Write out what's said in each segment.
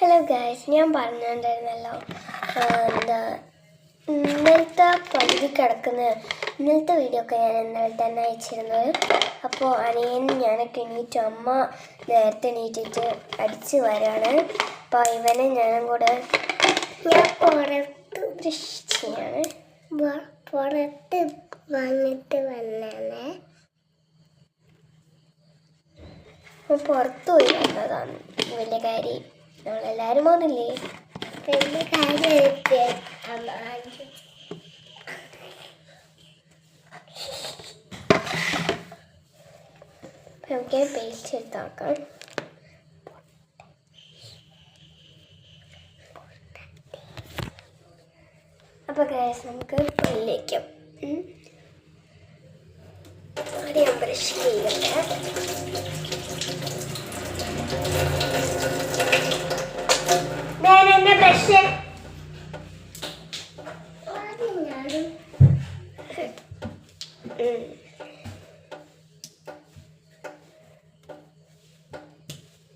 Hello guys ഞാൻ പറഞ്ഞിട്ടുണ്ടായിരുന്നല്ലോ എന്താ ഇന്നലത്തെ പകുതി കിടക്കുന്ന ഇന്നലത്തെ വീഡിയോ ഒക്കെ ഞാൻ ഇന്നലെ തന്നെ അയച്ചിരുന്നത്. അപ്പോൾ അനിയൻ ഞാനൊക്കെ എണീറ്റു അമ്മ നേരത്തെ എണീറ്റിട്ട് അടിച്ച് വരാണ്. അപ്പോൾ ഇവനെ ഞാനും കൂടെ ഞാൻ പുറത്ത് ദൃശ്യാണ് പുറത്ത് വന്നിട്ട് വന്നാണ് പുറത്ത് പോയി വന്നതാണ്. വലിയ കാര്യം. നമ്മളെല്ലാവരും പോകുന്നില്ലേ പിന്നെ കാര്യം നമുക്ക് പേസ്റ്റ് എടുത്ത് നോക്കാം. അപ്പോൾ ഗ്യാസ് നമുക്ക് പല്ലേക്കാം ആദ്യം ബ്രഷ് ചെയ്യട്ടെ ബ്രഷ്.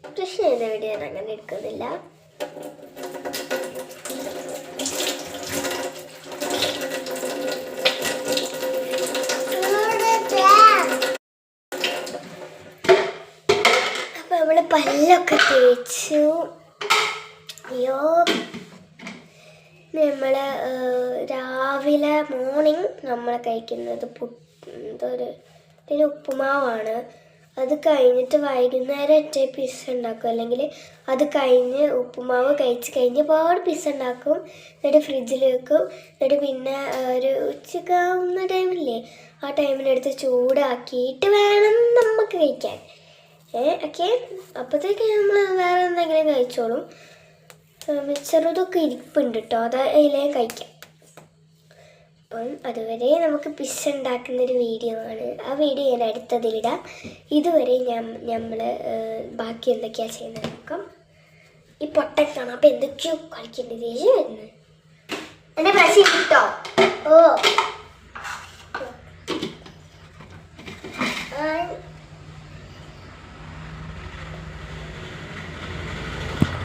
ബ്രഷ് ചെയ്ത വീഡിയോ ഞാൻ അങ്ങനെ എടുക്കുന്നില്ല. നമ്മൾ പല്ലൊക്കെ തേച്ചു. നമ്മൾ രാവിലെ മോർണിംഗ് നമ്മൾ കഴിക്കുന്നത് പുട്ട് എന്തൊരു ഒരു ഉപ്പുമാവാണ്. അത് കഴിഞ്ഞിട്ട് വൈകുന്നേരം ഒറ്റ പിസ്സ ഉണ്ടാക്കും. അല്ലെങ്കിൽ അത് കഴിഞ്ഞ് ഉപ്പുമാവ് കഴിച്ച് കഴിഞ്ഞ് ഒരുപാട് പിസ്സ ഉണ്ടാക്കും. എന്നിട്ട് ഫ്രിഡ്ജിൽ വെക്കും. എന്നിട്ട് പിന്നെ ഒരു ഉച്ചക്കാവുന്ന ടൈമില്ലേ ആ ടൈമിലെടുത്ത് ചൂടാക്കിയിട്ട് വേണം നമുക്ക് കഴിക്കാൻ. ഏ ഓക്കെ അപ്പോഴത്തേക്ക് നമ്മൾ വേറെ എന്തെങ്കിലും കഴിച്ചോളും. മിച്ചറുതൊക്കെ ഇരിപ്പുണ്ട് കേട്ടോ അത് അതിലേ കഴിക്കാം. അപ്പം അതുവരെ നമുക്ക് പിസ്സ ഉണ്ടാക്കുന്നൊരു വീഡിയോ ആണ്. ആ വീഡിയോ ഞാൻ അടുത്തതിലിടാം. ഇതുവരെ ഞാൻ നമ്മൾ ബാക്കി എന്തൊക്കെയാ ചെയ്യുന്നത് നോക്കാം. ഈ പൊട്ടൻ കാണാം അപ്പം എന്തൊക്കെയോ കളിക്കേണ്ടത് ചേച്ചി വരുന്നത് എന്റെ പ്രശ്നം കിട്ടോ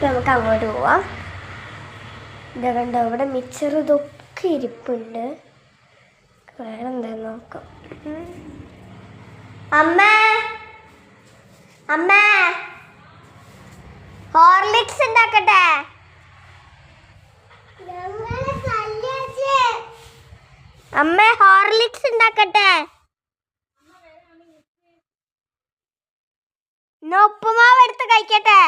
നമുക്ക് അങ്ങോട്ട് പോവാം. ഇതാ കണ്ടോ അവിടെ മിച്ചർ ഇതൊക്കെ ഇരിപ്പുണ്ട്. വേറെന്താ നോക്കാം. അമ്മ അമ്മ ഹോർലിക്സ് ഉണ്ടാക്കട്ടെ? അമ്മ ഹോർലിക്സ് ഉണ്ടാക്കട്ടെ? ഉപ്പുമാവ് എടുത്ത് കഴിക്കട്ടെ?